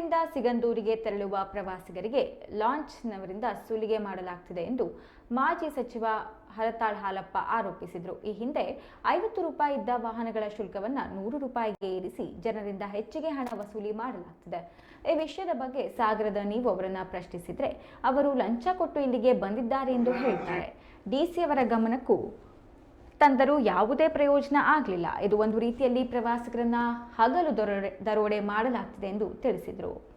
ಮಂಡ್ಯದಿಂದ ಸಿಗಂದೂರಿಗೆ ತೆರಳುವ ಪ್ರವಾಸಿಗರಿಗೆ ಲಾಂಚ್ನವರಿಂದ ಸುಲಿಗೆ ಮಾಡಲಾಗ್ತಿದೆ ಎಂದು ಮಾಜಿ ಸಚಿವ ಹರತಾಳ್ ಹಾಲಪ್ಪ ಆರೋಪಿಸಿದರು. ಈ ಹಿಂದೆ ಐವತ್ತು ರೂಪಾಯಿ ಇದ್ದ ವಾಹನಗಳ ಶುಲ್ಕವನ್ನ ನೂರು ರೂಪಾಯಿಗೆ ಏರಿಸಿ ಜನರಿಂದ ಹೆಚ್ಚಿಗೆ ಹಣ ವಸೂಲಿ ಮಾಡಲಾಗ್ತಿದೆ. ಈ ವಿಷಯದ ಬಗ್ಗೆ ಸಾಗರದ ನೀವು ಅವರನ್ನ ಪ್ರಶ್ನಿಸಿದ್ರೆ ಅವರು ಲಂಚ ಕೊಟ್ಟು ಇಲ್ಲಿಗೆ ಬಂದಿದ್ದಾರೆ ಎಂದು ಹೇಳ್ತಾರೆ. ಡಿಸಿಯವರ ಗಮನಕ್ಕೂ ತಂದರೂ ಯಾವುದೇ ಪ್ರಯೋಜನ ಆಗಲಿಲ್ಲ. ಇದು ಒಂದು ರೀತಿಯಲ್ಲಿ ಪ್ರವಾಸಿಗರನ್ನ ಹಗಲು ದರೋಡೆ ದರೋಡೆ ಮಾಡಲಾಗ್ತಿದೆ ಎಂದು ತಿಳಿಸಿದರು.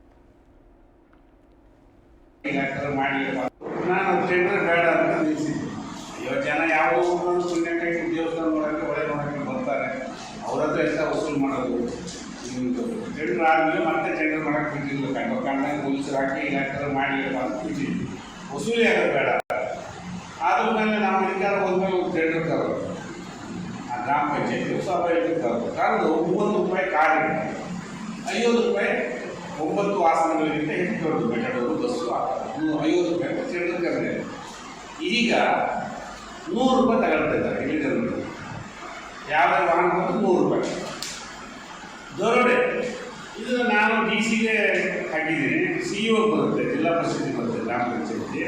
ಮಾಡಿ ವಸೂಲು ಆಗೋದು ಬೇಡ. ನಾವು ಅಧಿಕಾರ ಹೋದ್ಮೇಲೆ ಟೆಂಡರ್ ತರೋದು. ಗ್ರಾಮ ಪಂಚಾಯತಿ ತರೋದು ಕಾರಣ ಮೂವತ್ತು ರೂಪಾಯಿ ಕಾರ್ ಐವತ್ತು ರೂಪಾಯಿ ಒಂಬತ್ತು ಆಸನಗಳಿಗಿಂತ ಹೆಚ್ಚು ದೊಡ್ಡದು ಮೆಟಡೋರು ಬಸ್ಸು ಐವತ್ತು ರೂಪಾಯಿ ಟೆಂಡರ್ ಕರೆದಿದೆ ಈಗ ನೂರು ರೂಪಾಯಿ ತಗೊಳ್ತಾ ಇದ್ದಾರೆ ಇಲ್ಲಿ ಜನರು ಯಾವುದೇ ವಾಹನ ಬಂದು ನೂರು ರೂಪಾಯಿ. ದೊರಡೆ. ಇದು ನಾನು ಡಿ ಸಿಗೆ ಹಾಕಿದ್ದೀನಿ. ಸಿ ಇ ಬರುತ್ತೆ. ಜಿಲ್ಲಾ ಪರಿಸ್ಥಿತಿ ಬರುತ್ತೆ ಗ್ರಾಮ ಪಂಚಾಯತಿ.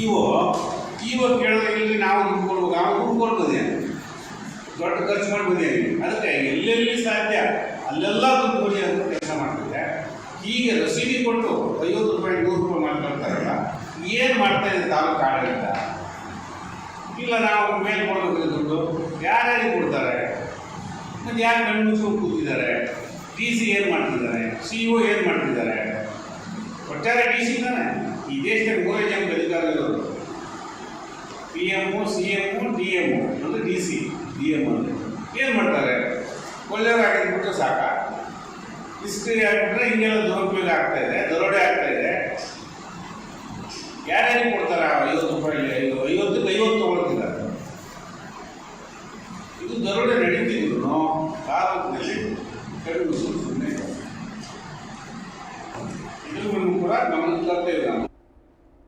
ಇಒ ಇಒ ಕೇಳಿದ್ರೆ ಇಲ್ಲಿ ನಾವು ದುಡ್ಡು ಕೊಡ್ಬೇಕು ನಾವು ದುಡ್ಡು ಕೊಡ್ಬೋದೇ ದೊಡ್ಡ ಖರ್ಚು ಮಾಡಿ ಅದಕ್ಕೆ ಎಲ್ಲೆಲ್ಲಿ ಸಾಧ್ಯ? ಅಲ್ಲೆಲ್ಲ ದುಡ್ಡು ಕೊಡಿ ಅಂತ ಕೆಲಸ ಮಾಡ್ತಿದ್ದೆ ಹೀಗೆ ರಸೀದಿ ಕೊಟ್ಟು ಐವತ್ತು ರೂಪಾಯಿ, ನೂರು ರೂಪಾಯಿ ಮಾಡ್ಕೊಳ್ತಾರಲ್ಲ ಏನು ಮಾಡ್ತಾ ಇದೆ ತಾಲೂಕು ಆಡಳಿತ? ಇಲ್ಲ, ನಾವು ಮೇಲೆ ಕೊಡಬೇಕು ದುಡ್ಡು. ಯಾರ್ಯಾರಿಗೆ ಕೊಡ್ತಾರೆ? ಮತ್ತು ಯಾರು ಕಣ್ಣು ಕೂತಿದ್ದಾರೆ? ಟಿ ಸಿ ಏನು ಮಾಡ್ತಿದ್ದಾರೆ? ಸಿ ಒ ಏನು ಮಾಡ್ತಿದ್ದಾರೆ? ಒಟ್ಟಾರೆ ಟಿ ಸಿ ತಾನೆ? ಈ ದೇಶದಲ್ಲಿ ಮೂರೇ ಜನ ಅಧಿಕಾರ ಇರೋದು P M C M D M D M ಅಂದರೆ ಏನು ಮಾಡ್ತಾರೆ? ಹಾಕಿದ್ಬಿಟ್ಟು ಸಾಕ. ಇಸ್ತ್ರಿ ಆಗಿಬಿಟ್ರೆ ಹಿಂಗೆಲ್ಲ ದುರುಪಯೋಗ ಆಗ್ತಾ ಇದೆ, ದರೋಡೆ ಆಗ್ತಾ ಇದೆ. ಯಾರ್ಯಾರಿಗೆ ಕೊಡ್ತಾರೆ ಐವತ್ತು ರೂಪಾಯಿ ಐದು ಐವತ್ತಕ್ಕೆ ಐವತ್ತು ತೊಗೊಳ್ತಿಲ್ಲ ಇದು ದರೋಡೆ ನಡೀತಿದ್ರು ತಾಲೂಕಿನಲ್ಲಿ ಕಡಿಮೆ ಸುಮ್ಮನೆ ಇದ್ರ ಕೂಡ ಗಮನಕ್ಕೆ ತರ್ತೇವೆ